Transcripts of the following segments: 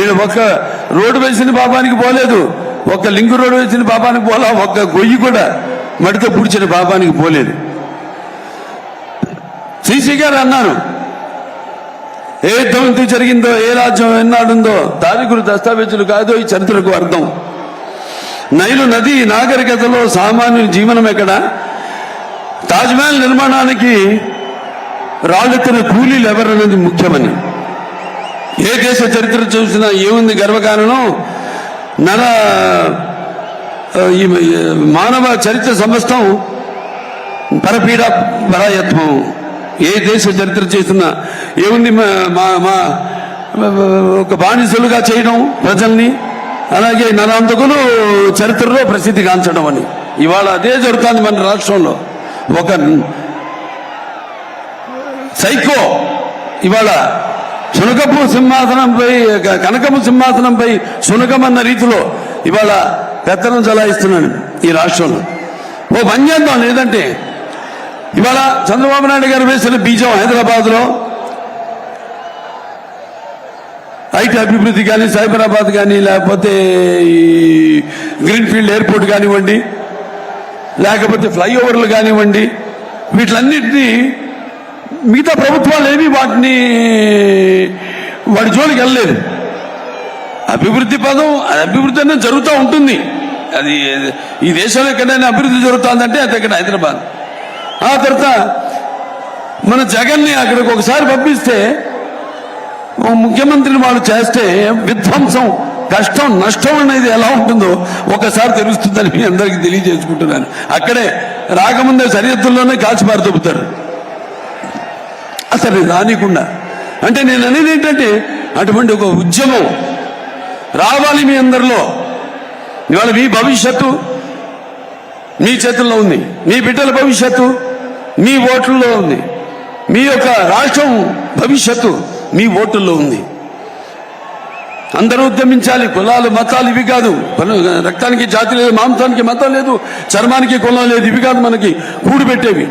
వీళ్ళు ఒక్క రోడ్డు వేసిన పాపానికి పోలేదు. ఒక్క లింక్ రోడ్డు వేసిన పాపానికి పోలా ఒక్క గొయ్యి కూడా మడితో పుడిచిన పాపానికి పోలేదు. సీసీ గారు అన్నారు ఏ యుద్ధం జరిగిందో ఏ రాజ్యం ఎన్నాడుందో తారీఖులు దస్తావేజులు కాదో ఈ చరిత్రకు అర్థం. నైలు నది నాగరికతలో సామాన్యుల జీవనం ఎక్కడ? తాజ్మహల్ నిర్మాణానికి రాళ్ళెత్తిన కూలీలు ఎవరన్నది ముఖ్యమని. ఏ దేశ చరిత్ర చూసినా ఏముంది గర్వకారణం? నర ఈ మానవ చరిత్ర సమస్తం పరపీడ పరాయత్వం ఏ దేశ చరిత్ర చేసినా ఏముంది మా మా- మా ఒక బానిసలుగా చేయడం ప్రజల్ని? అలాగే నరాంతకులు చరిత్రలో ప్రసిద్ధి గాంచడం అని. ఇవాళ అదే జరుగుతుంది మన రాష్ట్రంలో. ఒక సైకో ఇవాళ శునకపు సింహాసనంపై కనకపు సింహాసనంపై శునకం అన్న రీతిలో ఇవాళ పెత్తనం చలాయిస్తున్నాను ఈ రాష్ట్రంలో. ఓ పని చేద్దాం లేదంటే ఇవాళ చంద్రబాబు నాయుడు గారు వేసిన బీజం హైదరాబాద్లో ఐటీ అభివృద్ధి కానీ సైబరాబాద్ కానీ లేకపోతే ఈ గ్రీన్ఫీల్డ్ ఎయిర్పోర్ట్ కానివ్వండి లేకపోతే ఫ్లైఓవర్లు కానివ్వండి వీటిలన్నింటినీ మిగతా ప్రభుత్వాలు ఏవి వాటిని వాడి జోలికి వెళ్ళలేదు. అభివృద్ధి పదం అది అభివృద్ధి అనేది జరుగుతూ ఉంటుంది. అది ఈ దేశంలో ఎక్కడైనా అభివృద్ధి జరుగుతుందంటే అది ఇక్కడ హైదరాబాద్. ఆ తర్వాత మన జగన్ని అక్కడికి ఒకసారి పంపిస్తే ముఖ్యమంత్రిని వాళ్ళు చేస్తే విధ్వంసం కష్టం నష్టం అనేది ఎలా ఉంటుందో ఒకసారి తెలుస్తుందని మీ అందరికీ తెలియజేసుకుంటున్నాను. అక్కడే రాకముందే సరిహద్దుల్లోనే కాల్చిపారు పారుతొప్పుతారు అసలు రానికుండా. అంటే నేను అనేది ఏంటంటే అటువంటి ఒక ఉద్యమం రావాలి మీ అందరిలో. ఇవాళ మీ భవిష్యత్తు మీ చేతుల్లో ఉంది. మీ బిడ్డల భవిష్యత్తు మీ ఓట్లలో ఉంది. మీ యొక్క రాష్ట్రం భవిష్యత్తు మీ ఓటుల్లో ఉంది. అందరూ ఉద్యమించాలి. కులాలు మతాలు ఇవి కాదు. రక్తానికి జాతి లేదు మాంసానికి మతం లేదు చర్మానికి కులం లేదు ఇవి కాదు మనకి కూడు పెట్టేవి.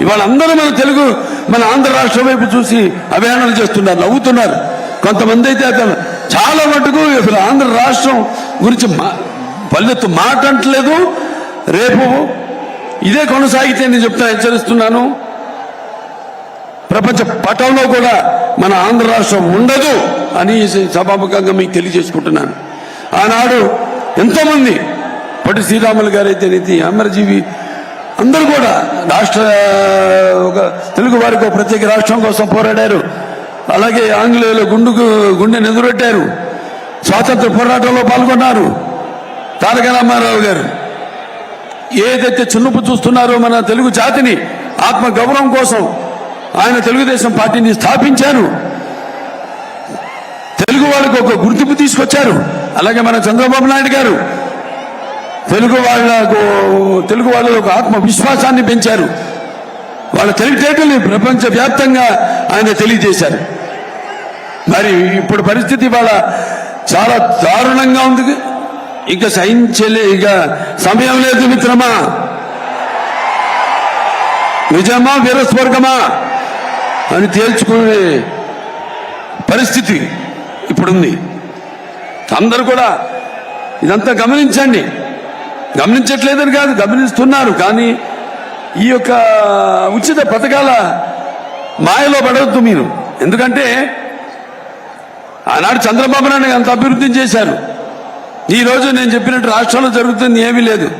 ఇవాళ అందరూ మన తెలుగు మన ఆంధ్ర రాష్ట్రం వైపు చూసి అభియానాలు చేస్తున్నారు నవ్వుతున్నారు. కొంతమంది అయితే అతను చాలా మటుకు ఇప్పుడు ఆంధ్ర రాష్ట్రం గురించి మా- పల్లెత్తు మాట అంటలేదు. రేపు ఇదే కొనసాగితే నేను చెప్తా హెచ్చరిస్తున్నాను. ప్రపంచ పటంలో కూడా మన ఆంధ్ర రాష్ట్రం ఉండదు అని సభాముఖంగా మీకు తెలియజేసుకుంటున్నాను. ఆనాడు ఎంతోమంది పట్టి శ్రీరాములు గారైతే అమరజీవి అందరూ కూడా రాష్ట్ర ఒక తెలుగు వారికి ఒక ప్రత్యేక రాష్ట్రం కోసం పోరాడారు. అలాగే ఆంగ్లేయులు గుండుకు గుండెని ఎదురొట్టారు స్వాతంత్ర పోరాటంలో పాల్గొన్నారు. తారక రామారావు గారు ఏదైతే చిన్నపు చూస్తున్నారో మన తెలుగు జాతిని ఆత్మ గౌరవం కోసం ఆయన తెలుగుదేశం పార్టీని స్థాపించారు. తెలుగు వాళ్ళకు ఒక గుర్తింపు తీసుకొచ్చారు. అలాగే మన చంద్రబాబు నాయుడు గారు తెలుగు వాళ్ళకు తెలుగు వాళ్ళలో ఒక ఆత్మవిశ్వాసాన్ని పెంచారు. వాళ్ళ తెలివితేటల్ని ప్రపంచవ్యాప్తంగా ఆయన తెలియజేశారు. మరి ఇప్పుడు పరిస్థితి వాళ్ళ చాలా దారుణంగా ఉంది. ఇక సహించలే ఇక సమయం లేదు మిత్రమా? నిజమా వీరస్వర్గమా? అని తేల్చుకునే పరిస్థితి ఇప్పుడుంది. అందరూ కూడా ఇదంతా గమనించండి. గమనించట్లేదని కాదు గమనిస్తున్నారు. కానీ ఈ యొక్క ఉచిత పథకాల మాయలో పడవద్దు మీరు. ఎందుకంటే ఆనాడు చంద్రబాబు నాయుడు అంత అభివృద్ధి చేశారు. ఈ రోజు నేను చెప్పినట్టు రాష్ట్రంలో జరుగుతుంది ఏమీ లేదు.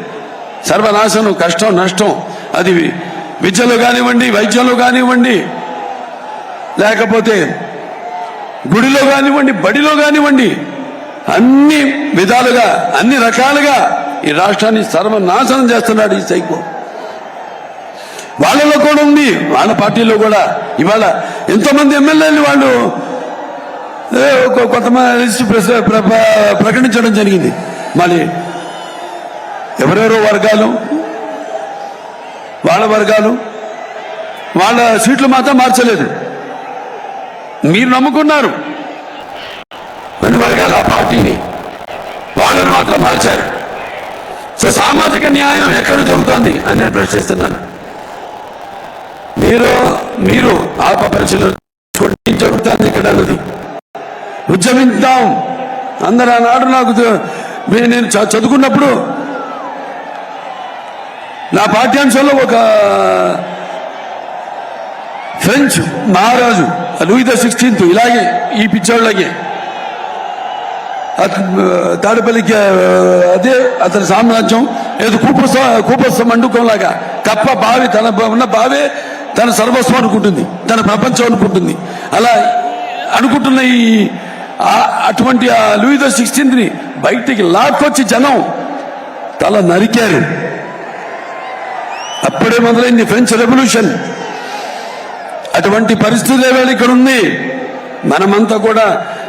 సర్వనాశనం కష్టం నష్టం. అది విద్యలో కానివ్వండి వైద్యంలో కానివ్వండి లేకపోతే గుడిలో కానివ్వండి బడిలో కానివ్వండి అన్ని విధాలుగా అన్ని రకాలుగా ఈ రాష్ట్రాన్ని సర్వనాశనం చేస్తున్నాడు ఈ సైకో. వాళ్ళలో కూడా ఉంది వాళ్ళ పార్టీలో కూడా. ఇవాళ ఎంతోమంది ఎమ్మెల్యేలు వాళ్ళు కొత్త ఒక- కొంతమంది ప్ర- ప్రకటించడం జరిగింది. మరి ఎవరెవరో వర్గాలు వాళ్ళ వర్గాలు వాళ్ళ సీట్లు మాత్రం మార్చలేదు. మీరు నమ్ముకున్నారు. కొన్ని వర్గాల పార్టీని వాళ్ళని మాత్రం మార్చారు. సో సామాజిక న్యాయం ఎక్కడ జరుగుతుంది అని నేను ప్రశ్నిస్తున్నాను మీరు మీరు ఆత్మ పరిచయం చూడండి, జరుగుతుంది ఇక్కడ అన్నది ఉద్యమిద్దాం. అందరు ఆనాడు నాకు నేను చ- చదువుకున్నప్పుడు నా పాఠ్యాంశంలో ఒక ఫ్రెంచ్ మహారాజు లూయిద సిక్స్టీన్త్ ఇలాగే ఈ పిచ్చోళ్ళగే తాడేపల్లికి అదే అతని సామ్రాజ్యం ఏదో కూపస్థ కూపస్థ మండుకంలాగా. కప్ప బావి తన ఉన్న బావే తన సర్వస్వం అనుకుంటుంది తన ప్రపంచం అనుకుంటుంది. అలా అనుకుంటున్న ఈ అటువంటి ఆ లూయిదో ద సిక్స్టీన్త్ని బయటికి లాక్కొచ్చి జనం తల నరికారు. అప్పుడే మొదలైంది ఫ్రెంచ్ రెవల్యూషన్. అటువంటి పరిస్థితి ఇక్కడ ఉంది మనమంతా కూడా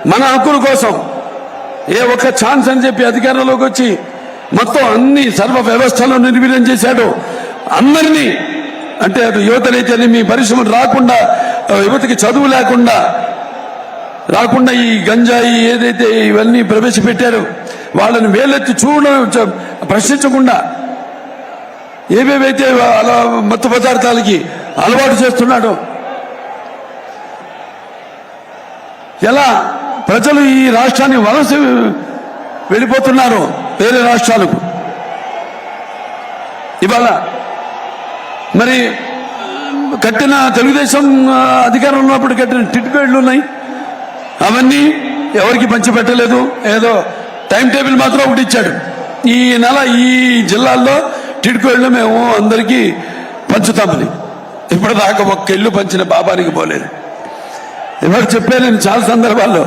మన హక్కుల కోసం ఏ ఒక్క ఛాన్స్ అని చెప్పి అధికారంలోకి వచ్చి మొత్తం అన్ని సర్వ వ్యవస్థలను నిర్వీర్యం చేశాడు. అందరినీ అంటే అటు యువతనైతే మీ పరిశ్రమలు రాకుండా యువతకి చదువు లేకుండా రాకుండా ఈ గంజాయి ఏదైతే ఇవన్నీ ప్రవేశపెట్టారు వాళ్ళని వేలెత్తి చూడ ప్రశ్నించకుండా ఏవేవైతే అలా మత్తు పదార్థాలకి అలవాటు చేస్తున్నాడో ఎలా ప్రజలు ఈ రాష్ట్రాన్ని వలస వెళ్ళిపోతున్నారు వేరే రాష్ట్రాలకు. ఇవాళ మరి కట్టిన తెలుగుదేశం అధికారం అధికారంలో ఉన్నప్పుడు కట్టిన టిట్బేళ్ళు ఉన్నాయి. అవన్నీ ఎవరికి పంచిపెట్టలేదు ఏదో టైం టేబుల్ మాత్రం ఒకటి ఇచ్చాడు. ఈ నెల ఈ జిల్లాల్లో టిడ్కోళ్ళు మేము అందరికీ పంచుతామని. ఇప్పటిదాకా ఒక్క ఇల్లు పంచిన బాబానికి పోలేదు. ఎవరు చెప్పారు? నేను చాలా సందర్భాల్లో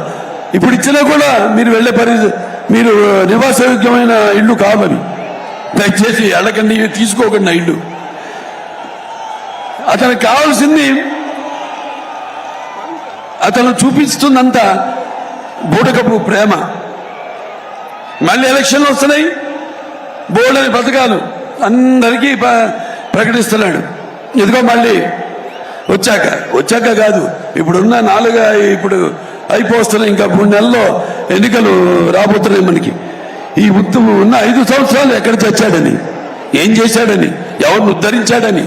ఇప్పుడు ఇచ్చినా కూడా మీరు వెళ్ళే పరిస్థితి మీరు నివాసయోగ్యమైన ఇల్లు కావని దయచేసి అడగండి తీసుకోకండి ఇల్లు. అతనికి కావాల్సింది అతను చూపిస్తున్నంత బూడకపు ప్రేమ. మళ్ళీ ఎలక్షన్లు వస్తున్నాయి బోర్డని పథకాలు అందరికీ ప్రకటిస్తున్నాడు. ఇదిగో మళ్ళీ వచ్చాక వచ్చాక కాదు ఇప్పుడున్న నాలుగు ఇప్పుడు అయిపోతున్నాయి ఇంకా మూడు నెలల్లో ఎన్నికలు రాబోతున్నాయి మనకి. ఈ ఉద్యమం ఉన్న ఐదు సంవత్సరాలు ఎక్కడ చచ్చాడని ఏం చేశాడని ఎవరిని ఉద్ధరించాడని.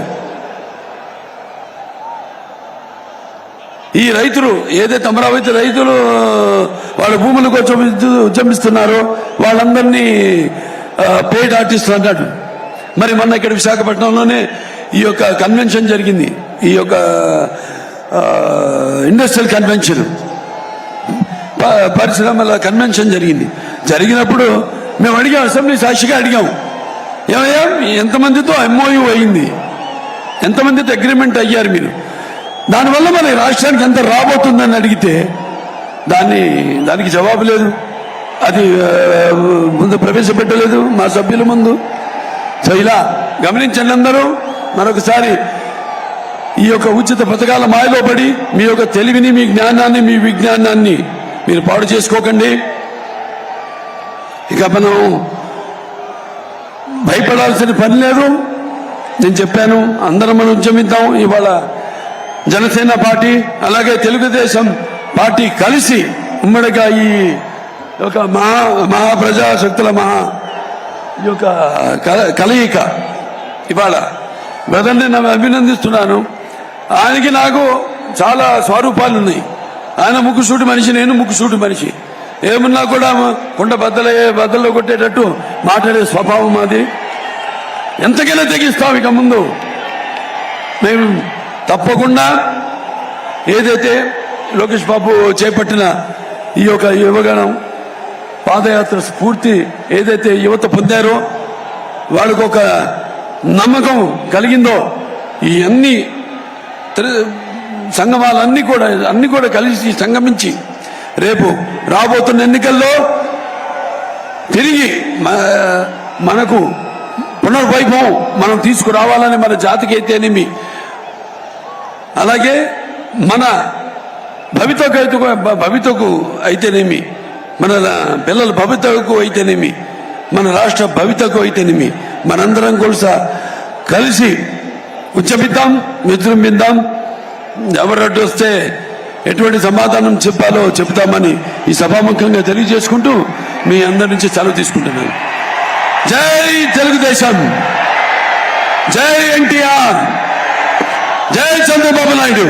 ఈ రైతులు ఏదైతే అమరావతి రైతులు వాళ్ళ భూములు కోసం ఉద్యమిస్తున్నారో వాళ్ళందరినీ పేడ్ ఆర్టిస్టులు అన్నాడు. మరి మొన్న ఇక్కడ విశాఖపట్నంలోనే ఈ యొక్క కన్వెన్షన్ జరిగింది. ఈ యొక్క ఇండస్ట్రియల్ కన్వెన్షన్ పరిశ్రమల కన్వెన్షన్ జరిగింది. జరిగినప్పుడు మేము అడిగాం అసెంబ్లీ సాక్షిగా అడిగాం. ఏమయ్యా ఎంతమందితో ఎంఓయూ అయింది? ఎంతమందితో అగ్రిమెంట్ అయ్యారు మీరు? దానివల్ల మన రాష్ట్రానికి ఎంత రాబోతుందని అడిగితే దాన్ని దానికి జవాబు లేదు. అది ముందు ప్రవేశపెట్టలేదు మా సభ్యుల ముందు. సో ఇలా గమనించండి అందరూ. మరొకసారి ఈ యొక్క ఉచిత పథకాల మాయలో పడి మీ యొక్క తెలివిని మీ జ్ఞానాన్ని మీ విజ్ఞానాన్ని మీరు పాడు చేసుకోకండి. ఇక మనం భయపడాల్సిన పని లేదు. నేను చెప్పాను అందరం మనం ఉద్యమిద్దాం ఇవాళ జనసేన పార్టీ అలాగే తెలుగుదేశం పార్టీ కలిసి ఉమ్మడిగా ఈ యొక్క మహా మహాప్రజాశక్తుల మహా ఈ యొక్క కల- కలయిక ఇవాళ. బ్రదర్ని నేను అభినందిస్తున్నాను. ఆయనకి నాకు చాలా స్వరూపాలు ఉన్నాయి ఆయన ముక్కుసూటి మనిషి నేను ముక్కుసూటి మనిషి. ఏమున్నా కూడా కుండ బద్దలయ్యే బద్దల్లో కొట్టేటట్టు మాట్లాడే స్వభావం మాది. ఎంతకైనా తెగిస్తాం ఇక ముందు. మేము తప్పకుండా ఏదైతే లోకేష్ బాబు చేపట్టిన ఈ యొక్క యువగణం పాదయాత్ర స్ఫూర్తి ఏదైతే యువత పొందారో వాళ్ళకు ఒక నమ్మకం కలిగిందో ఈ అన్ని త్రి- సంగమాలన్నీ కూడా అన్ని కూడా కలిసి సంగమించి రేపు రాబోతున్న ఎన్నికల్లో తిరిగి మనకు పునర్వైభవం మనం తీసుకురావాలని మన జాతికి అయితేనేమి. అలాగే మన భవితకు అయితే భవితకు అయితేనేమి మన పిల్లల భవితకు అయితేనేమి మన రాష్ట్ర భవితకు అయితేనేమి మనందరం కూడా కలిసి ఉచ్చమిద్దాం విజృంభిద్దాం ఎవరడ్డు వస్తే ఎటువంటి సమాధానం చెప్పాలో చెప్తామని ఈ సభాముఖంగా తెలియజేసుకుంటూ మీ అందరి నుంచి సెలవు తీసుకుంటున్నాను. జై తెలుగుదేశం! జై ఎన్టీఆర్! జై చంద్రబాబు నాయుడు!